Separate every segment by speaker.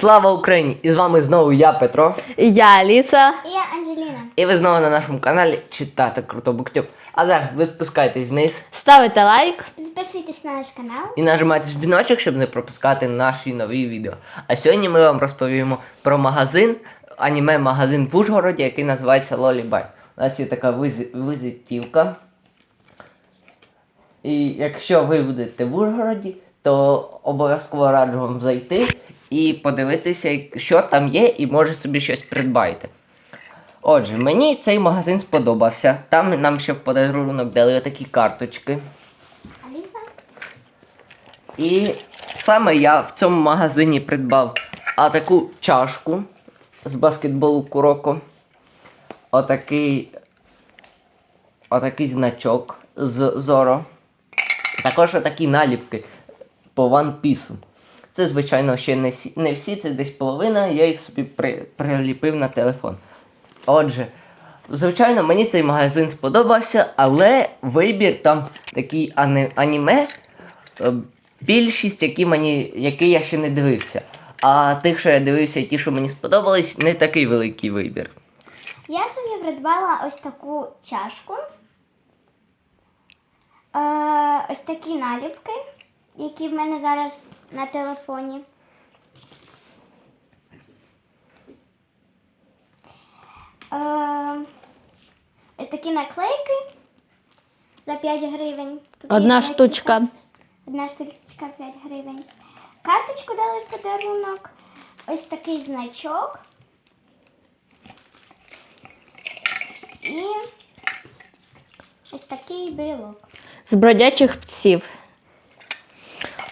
Speaker 1: Слава Україні! І з вами знову я, Петро.
Speaker 2: Я Аліса.
Speaker 3: І я Анжеліна.
Speaker 1: І ви знову на нашому каналі читати круто буктюб. А зараз ви спускайтесь вниз
Speaker 2: Ставите лайк.
Speaker 3: Підписуйтесь на наш канал.
Speaker 1: і нажимайте дзвіночок, щоб не пропускати наші нові відео. А сьогодні ми вам розповімо про магазин, аніме-магазин в Ужгороді, який називається Лолібай. У нас є така визи- визитівка. І якщо ви будете в Ужгороді, то обов'язково раджу вам зайти і подивитися, що там є, і може собі щось придбаєте. Отже, мені цей магазин сподобався. Там нам ще в подарунок дали такі карточки. І саме я в цьому магазині придбав а таку чашку з баскетболу Куроко. Отакий. Отакий значок з Зоро. Також отакі наліпки по One Piece. Це, звичайно, ще не, сі- не всі, це десь половина, я їх собі при, приліпив на телефон. Отже, звичайно, мені цей магазин сподобався, але вибір там такий аніме. е, Більшість, які, мені, які я ще не дивився. А тих, що я дивився, і ті, що мені сподобались, не такий великий вибір.
Speaker 3: Я собі придбала ось таку чашку. Е, ось такі наліпки, які в мене зараз на телефоні. Е, ось такі наклейки за 5 гривень. Тут
Speaker 2: Одна
Speaker 3: є
Speaker 2: штучка.
Speaker 3: Одна штучка 5 гривень. Карточку дали в подарунок. Ось такий значок. І ось такий брелок.
Speaker 2: з бродячих псів.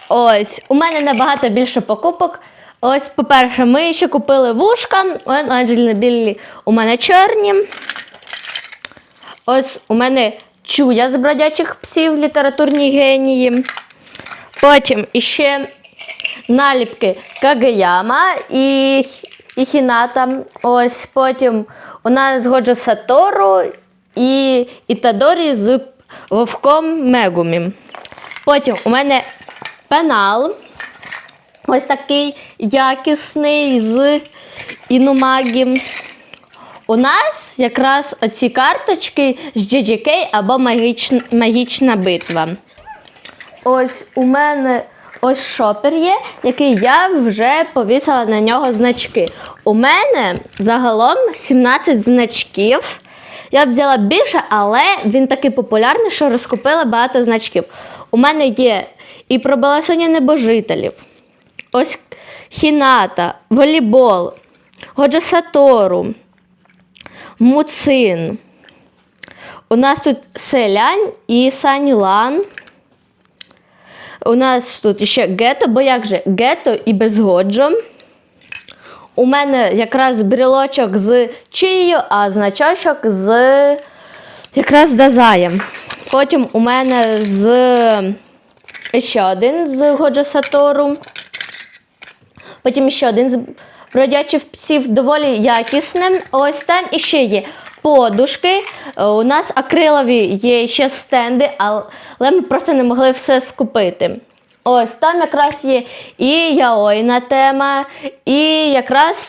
Speaker 2: Ось, у мене набагато більше покупок. Ось, по-перше, ми ще купили вушка. У Анджеліни білі, у мене чорні. Ось у мене чуя з бродячих псів, літературні генії. Потім іще наліпки Кагаяма і, і Хіната. Ось потім у нас Годжо Сатору і Ітадорі з вовком Мегумі. Потім у мене пенал. Ось такий якісний з Інумагі. У нас якраз оці карточки з GGK або магічна, магічна битва. Ось у мене ось шопер є, який я вже повісила на нього значки. У мене загалом 17 значків. Я б взяла більше, але він такий популярний, що розкупили багато значків. У мене є і про баласоні небожителів. Ось Хіната, волейбол, Годжо Сатору, Муцин. У нас тут Селянь і Санілан. У нас тут ще гето, бо як же гето і безгоджо. У мене якраз брілочок з чиєю, а значочок з якраз Дазаєм. Потім у мене з ще один з Годжо Сатору. Потім ще один з бродячих псів доволі якісним. Ось там іще є подушки. Е, У нас акрилові є ще стенди, але ми просто не могли все скупити. Ось там якраз є і яойна тема, і якраз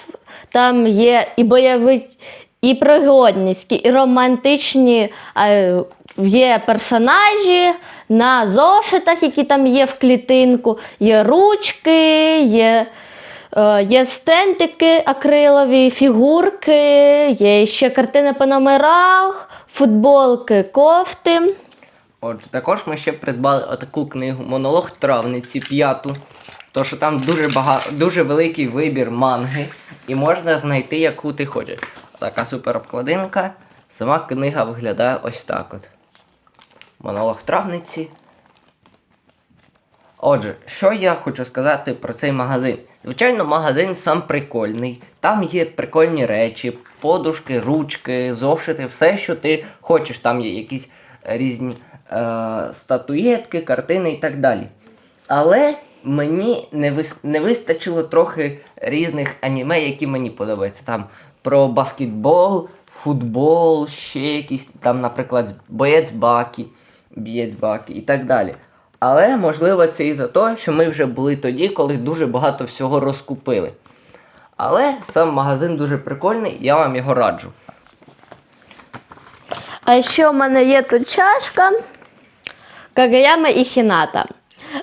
Speaker 2: там є і бойові, і пригодницькі, і романтичні є персонажі на зошитах, які там є в клітинку, є ручки, є. Е, Є стентики акрилові, фігурки, є ще картини по номерах, футболки, кофти.
Speaker 1: Отже, також ми ще придбали отаку книгу Монолог травниці п'яту. То що там дуже багато, дуже великий вибір манги, і можна знайти, яку ти хочеш. Така супер обкладинка. Сама книга виглядає ось так от. Монолог травниці. Отже, що я хочу сказати про цей магазин? Звичайно, магазин сам прикольний. Там є прикольні речі, подушки, ручки, зошити, все, що ти хочеш. Там є якісь різні е, статуєтки, картини і так далі. Але мені не, вис... не вистачило трохи різних аніме, які мені подобаються. Там про баскетбол, футбол, ще якісь, там, наприклад, боєць Бакі, бієць Бакі і так далі. Але можливо це і за те, що ми вже були тоді, коли дуже багато всього розкупили. Але сам магазин дуже прикольний, я вам його раджу.
Speaker 2: А ще у мене є тут чашка Кагаяма і Хіната.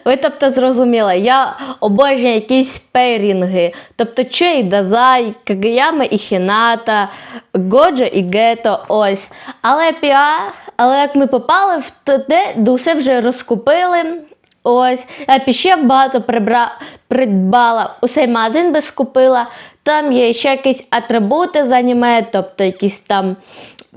Speaker 2: Ви тобто зрозуміли, я обожнюю якісь пейрінги. Тобто Чей Дазай, Кагаяма і Хіната, Годжо і Гето, ось. Але піа, але як ми попали в те, де все вже розкупили. Ось, я б ще багато прибра... придбала. Усей магазин би скупила. Там є ще якісь атрибути з аніме, тобто якісь там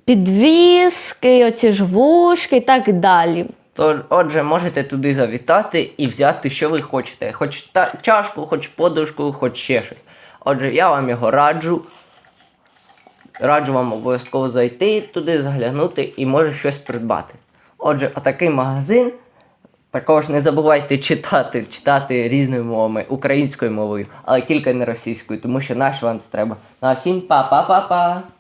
Speaker 2: підвіски, оці ж вушки і так далі.
Speaker 1: Тож, отже, можете туди завітати і взяти, що ви хочете. Хоч та, чашку, хоч подушку, хоч ще щось. Отже, я вам його раджу. Раджу вам обов'язково зайти туди, заглянути і може щось придбати. Отже, отакий магазин. Також не забувайте читати, читати різними мовами, українською мовою, але тільки не російською, тому що наш вам треба. На всім па-па-па-па!